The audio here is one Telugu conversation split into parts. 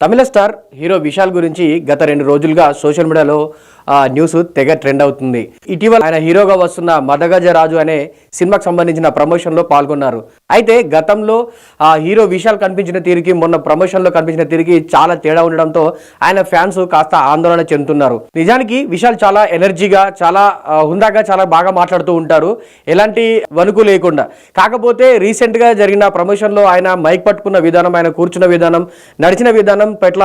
తమిళ స్టార్ హీరో విశాల్ గురించి గత రెండు రోజులుగా సోషల్ మీడియాలో న్యూస్ తెగ ట్రెండ్ అవుతుంది. ఇటీవల ఆయన హీరోగా వస్తున్న మదగజ రాజు అనే సినిమాకు సంబంధించిన ప్రమోషన్లో పాల్గొన్నారు. అయితే గతంలో ఆ హీరో విశాల్ కనిపించిన తీరుకి మొన్న ప్రమోషన్లో కనిపించిన తీరుకి చాలా తేడా ఉండడంతో ఆయన ఫ్యాన్స్ కాస్త ఆందోళన చెందుతున్నారు. నిజానికి విశాల్ చాలా ఎనర్జీగా చాలా హుందాగా చాలా బాగా మాట్లాడుతూ ఉంటారు. ఎలాంటి వణుకు లేకుండా. కాకపోతే రీసెంట్గా జరిగిన ప్రమోషన్లో ఆయన మైక్ పట్టుకున్న విధానం ఆయన కూర్చున్న విధానం నడిచిన విధానం పట్ల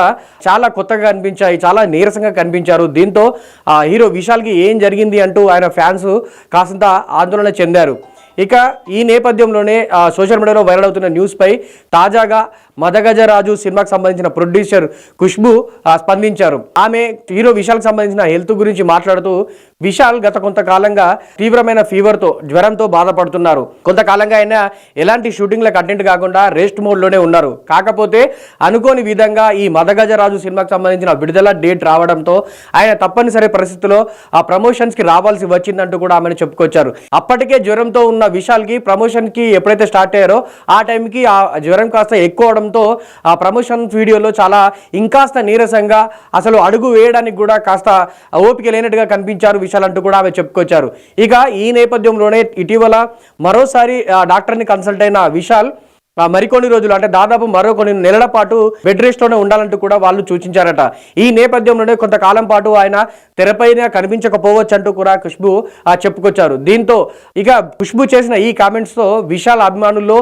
చాలా కొత్తగా కనిపించాయి చాలా నీరసంగా కనిపించారు. దీంతో ఆ హీరో విశాల్కి ఏం జరిగింది అంటూ ఆయన ఫ్యాన్స్ కాసింత ఆందోళన చెందారు. ఇక ఈ నేపథ్యంలోనే సోషల్ మీడియాలో వైరల్ అవుతున్న న్యూస్పై తాజాగా మదగజరాజు సినిమాకి సంబంధించిన ప్రొడ్యూసర్ ఖుష్బు స్పందించారు. ఆమె హీరో విశాల్కి సంబంధించిన హెల్త్ గురించి మాట్లాడుతూ విశాల్ గత కొంతకాలంగా తీవ్రమైన ఫీవర్తో జ్వరంతో బాధపడుతున్నారు. కొంతకాలంగా ఆయన ఎలాంటి షూటింగ్లకు అటెండ్ కాకుండా రెస్ట్ మోడ్లోనే ఉన్నారు. కాకపోతే అనుకోని విధంగా ఈ మదగజరాజు సినిమాకు సంబంధించిన విడుదల డేట్ రావడంతో ఆయన తప్పనిసరి పరిస్థితిలో ఆ ప్రమోషన్స్కి రావాల్సి వచ్చిందంటూ కూడా ఆమెను చెప్పుకొచ్చారు. అప్పటికే జ్వరంతో ఉన్న విశాల్కి ప్రమోషన్కి ఎప్పుడైతే స్టార్ట్ అయ్యారో ఆ టైంకి ఆ జ్వరం కాస్త ఎక్కువ అవడంతో ఆ ప్రమోషన్ వీడియోలో చాలా ఇంకాస్త నీరసంగా అసలు అడుగు వేయడానికి కూడా కాస్త ఓపిక లేనట్టుగా కనిపించారు విషయాలంటూ అంటూ కూడా ఆమె చెప్పుకొచ్చారు. ఇక ఈ నేపథ్యంలోనే ఇటీవల మరోసారి ఆ డాక్టర్ని కన్సల్ట్ అయిన విశాల్ మరికొన్ని రోజులు అంటే దాదాపు మరో కొన్ని నెలల పాటు బెడ్ రెస్ట్లోనే ఉండాలంటూ కూడా వాళ్ళు సూచించారట. ఈ నేపథ్యంలోనే కొంతకాలం పాటు ఆయన తెరపైన కనిపించకపోవచ్చు అంటూ కూడా ఖుష్బు చెప్పుకొచ్చారు. దీంతో ఇక ఖుష్బు చేసిన ఈ కామెంట్స్తో విశాల్ అభిమానుల్లో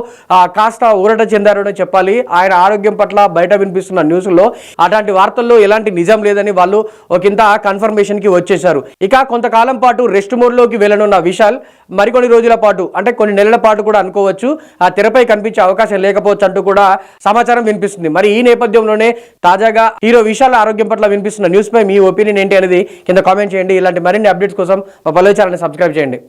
కాస్త ఊరట చెందారు అని చెప్పాలి. ఆయన ఆరోగ్యం పట్ల బయట వినిపిస్తున్న న్యూస్లో అలాంటి వార్తల్లో ఎలాంటి నిజం లేదని వాళ్ళు ఒకంత కన్ఫర్మేషన్కి వచ్చేశారు. ఇక కొంతకాలం పాటు రెస్ట్ మోడ్లోకి వెళ్ళనున్న విశాల్ మరికొన్ని రోజుల పాటు అంటే కొన్ని నెలల పాటు కూడా అనుకోవచ్చు ఆ తెరపై కనిపించే అవకాశం లేకపోవచ్చు అంటూ కూడా సమాచారం వినిపిస్తుంది. మరి ఈ నేపథ్యంలోనే తాజాగా హీరో విశాల్ ఆరోగ్యం పట్ల వినిపిస్తున్న న్యూస్ పై మీ ఒపీనియన్ ఏంటి అనేది కింద కామెంట్ చేయండి. ఇలాంటి మరిన్ని అప్డేట్స్ కోసం మా పల్లవి ఛానల్ని సబ్స్క్రైబ్ చేయండి.